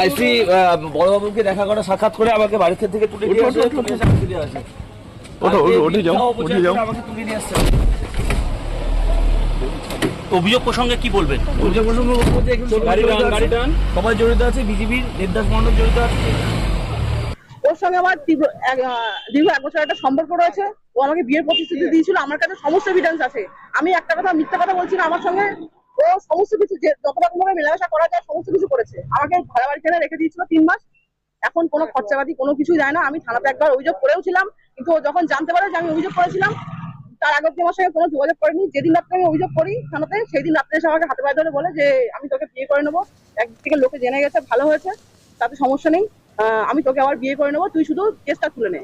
আইসি বড়বাবুকে দেখা করে সাক্ষাৎ করে আমাকে বাড়িতে থেকে তুলে নিয়ে আসে তুলে এসে আমাকে দিয়ে আসে। ওঠো, ওঠো, ওঠে যাও, ওঠে যাও। আমাকে তুলে নিয়ে আসছে অভিযোগ প্রসঙ্গে কি বলবেন? অভিযোগ প্রসঙ্গ সবাই জড়িত আছে। সবাই জড়িত আছে বিজেপির দেবদাস মন্ডল জড়িত আছে। ওর সঙ্গে আমার দীর্ঘ এক বছর একটা সম্পর্ক রয়েছে। ও আমাকে বিয়ের প্রতিশ্রুতি দিয়েছিল, আমার কাছে সমস্ত এভিডেন্স আছে। আমি একটা কথা, মিথ্যা কথা বলছি না, আমার সঙ্গে ও সমস্ত কিছু, যে যত রকম ভাবে মেলামেশা করা যায়, সমস্ত কিছু করেছে। আমাকে ভাড়া বাড়ি ছেড়ে রেখে দিয়েছিল তিন মাস। এখন কোনো খরচাপাতি, কোনো কিছু যায় না। আমি থানাতে একবার অভিযোগ করেও ছিলাম, কিন্তু ও যখন জানতে পারে যে আমি অভিযোগ করেছিলাম, তার আগের দিন আমার সঙ্গে কোনো যোগাযোগ করেনি। যেদিন রাত্রে আমি অভিযোগ করি থানাতে সেই দিন রাত্রে এসে আমাকে হাতে পায়ে ধরে বলে যে, আমি তোকে বিয়ে করে নেব। একদিকে লোকে জেনে গেছে, ভালো হয়েছে, তাতে সমস্যা নেই। আমি তোকে আবার বিয়ে করে নেব। তুই শুধু কেসটা তুলে নে।